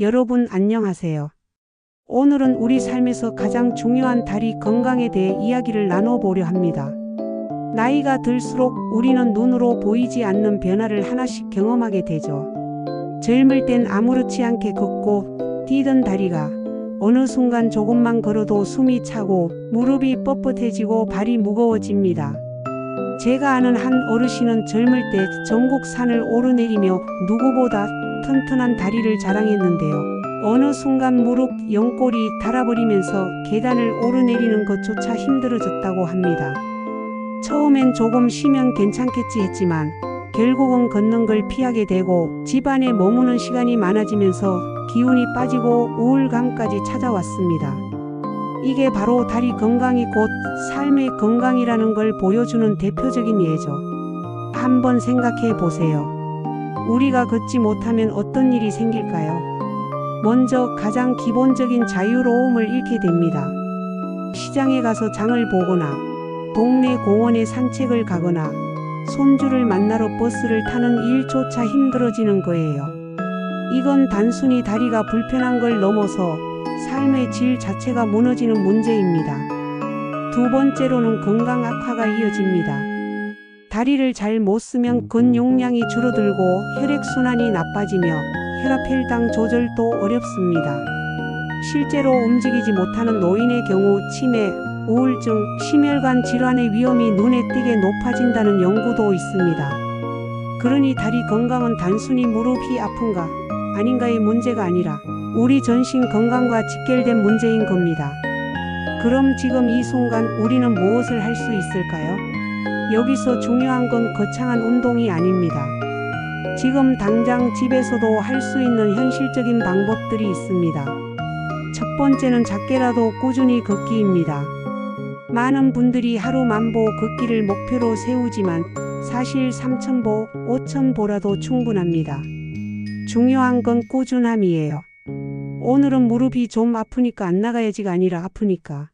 여러분 안녕하세요. 오늘은 우리 삶에서 가장 중요한 다리 건강에 대해 이야기를 나눠보려 합니다. 나이가 들수록 우리는 눈으로 보이지 않는 변화를 하나씩 경험하게 되죠. 젊을 땐 아무렇지 않게 걷고 뛰던 다리가 어느 순간 조금만 걸어도 숨이 차고 무릎이 뻣뻣해지고 발이 무거워집니다. 제가 아는 한 어르신은 젊을 때 전국 산을 오르내리며 누구보다 튼튼한 다리를 자랑했는데요. 어느 순간 무릎 연골이 닳아버리면서 계단을 오르내리는 것조차 힘들어졌다고 합니다. 처음엔 조금 쉬면 괜찮겠지 했지만 결국은 걷는 걸 피하게 되고 집안에 머무는 시간이 많아지면서 기운이 빠지고 우울감까지 찾아왔습니다. 이게 바로 다리 건강이 곧 삶의 건강이라는 걸 보여주는 대표적인 예죠. 한번 생각해 보세요. 우리가 걷지 못하면 어떤 일이 생길까요? 먼저 가장 기본적인 자유로움을 잃게 됩니다. 시장에 가서 장을 보거나 동네 공원에 산책을 가거나 손주를 만나러 버스를 타는 일조차 힘들어지는 거예요. 이건 단순히 다리가 불편한 걸 넘어서 삶의 질 자체가 무너지는 문제입니다. 두 번째로는 건강 악화가 이어집니다. 다리를 잘 못 쓰면 근육량이 줄어들고 혈액순환이 나빠지며 혈압 혈당 조절도 어렵습니다. 실제로 움직이지 못하는 노인의 경우 치매, 우울증, 심혈관 질환의 위험이 눈에 띄게 높아진다는 연구도 있습니다. 그러니 다리 건강은 단순히 무릎이 아픈가 아닌가의 문제가 아니라 우리 전신 건강과 직결된 문제인 겁니다. 그럼 지금 이 순간 우리는 무엇을 할 수 있을까요? 여기서 중요한 건 거창한 운동이 아닙니다. 지금 당장 집에서도 할 수 있는 현실적인 방법들이 있습니다. 첫 번째는 작게라도 꾸준히 걷기입니다. 많은 분들이 하루 만보 걷기를 목표로 세우지만 사실 3,000보, 5,000보라도 충분합니다. 중요한 건 꾸준함이에요. 오늘은 무릎이 좀 아프니까 안 나가야지가 아니라 아프니까.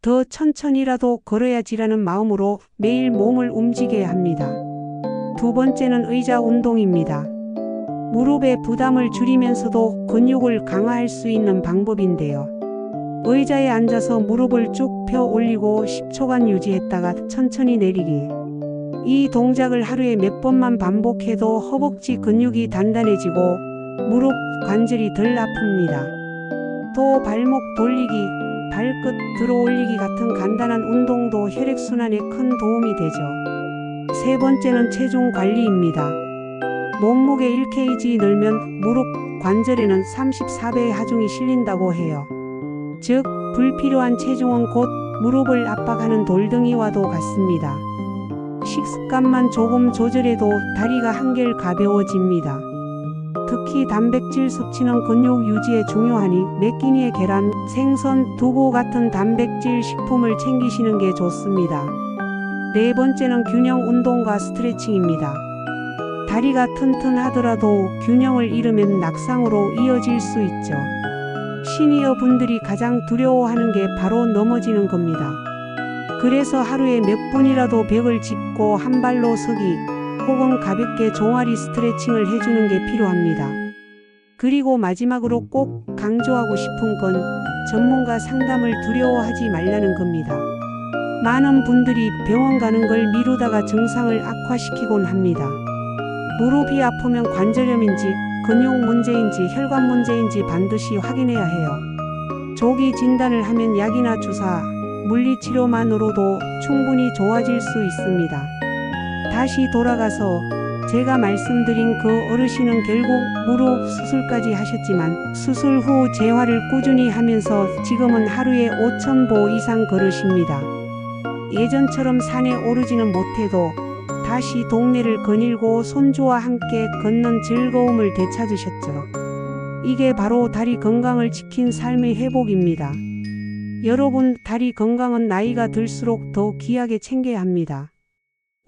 더 천천히라도 걸어야지라는 마음으로 매일 몸을 움직여야 합니다. 두 번째는 의자 운동입니다. 무릎의 부담을 줄이면서도 근육을 강화할 수 있는 방법인데요. 의자에 앉아서 무릎을 쭉 펴 올리고 10초간 유지했다가 천천히 내리기. 이 동작을 하루에 몇 번만 반복해도 허벅지 근육이 단단해지고 무릎 관절이 덜 아픕니다. 또 발목 돌리기, 발끝 들어 올리기 같은 간단한 운동도 혈액순환에 큰 도움이 되죠. 세 번째는 체중 관리입니다. 몸무게 1kg 늘면 무릎 관절에는 34배의 하중이 실린다고 해요. 즉, 불필요한 체중은 곧 무릎을 압박하는 돌덩이와도 같습니다. 식습관만 조금 조절해도 다리가 한결 가벼워집니다. 특히 단백질 섭취는 근육 유지에 중요하니 매끼니의 계란, 생선, 두부 같은 단백질 식품을 챙기시는 게 좋습니다. 네 번째는 균형 운동과 스트레칭입니다. 다리가 튼튼하더라도 균형을 잃으면 낙상으로 이어질 수 있죠. 시니어 분들이 가장 두려워하는 게 바로 넘어지는 겁니다. 그래서 하루에 몇 분이라도 벽을 짚고 한 발로 서기 혹은 가볍게 종아리 스트레칭을 해주는 게 필요합니다. 그리고 마지막으로 꼭 강조하고 싶은 건 전문가 상담을 두려워하지 말라는 겁니다. 많은 분들이 병원 가는 걸 미루다가 증상을 악화시키곤 합니다. 무릎이 아프면 관절염인지 근육 문제인지 혈관 문제인지 반드시 확인해야 해요. 조기 진단을 하면 약이나 주사, 물리치료만으로도 충분히 좋아질 수 있습니다. 다시 돌아가서 제가 말씀드린 그 어르신은 결국 무릎 수술까지 하셨지만 수술 후 재활을 꾸준히 하면서 지금은 하루에 5,000보 이상 걸으십니다. 예전처럼 산에 오르지는 못해도 다시 동네를 거닐고 손주와 함께 걷는 즐거움을 되찾으셨죠. 이게 바로 다리 건강을 지킨 삶의 회복입니다. 여러분, 다리 건강은 나이가 들수록 더 귀하게 챙겨야 합니다.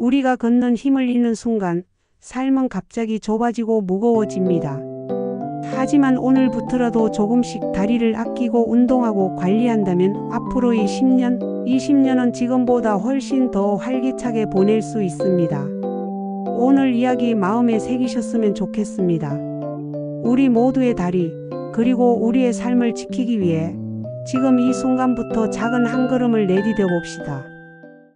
우리가 걷는 힘을 잃는 순간 삶은 갑자기 좁아지고 무거워집니다. 하지만 오늘부터라도 조금씩 다리를 아끼고 운동하고 관리한다면 앞으로의 10년, 20년은 지금보다 훨씬 더 활기차게 보낼 수 있습니다. 오늘 이야기 마음에 새기셨으면 좋겠습니다. 우리 모두의 다리, 그리고 우리의 삶을 지키기 위해 지금 이 순간부터 작은 한 걸음을 내디뎌 봅시다.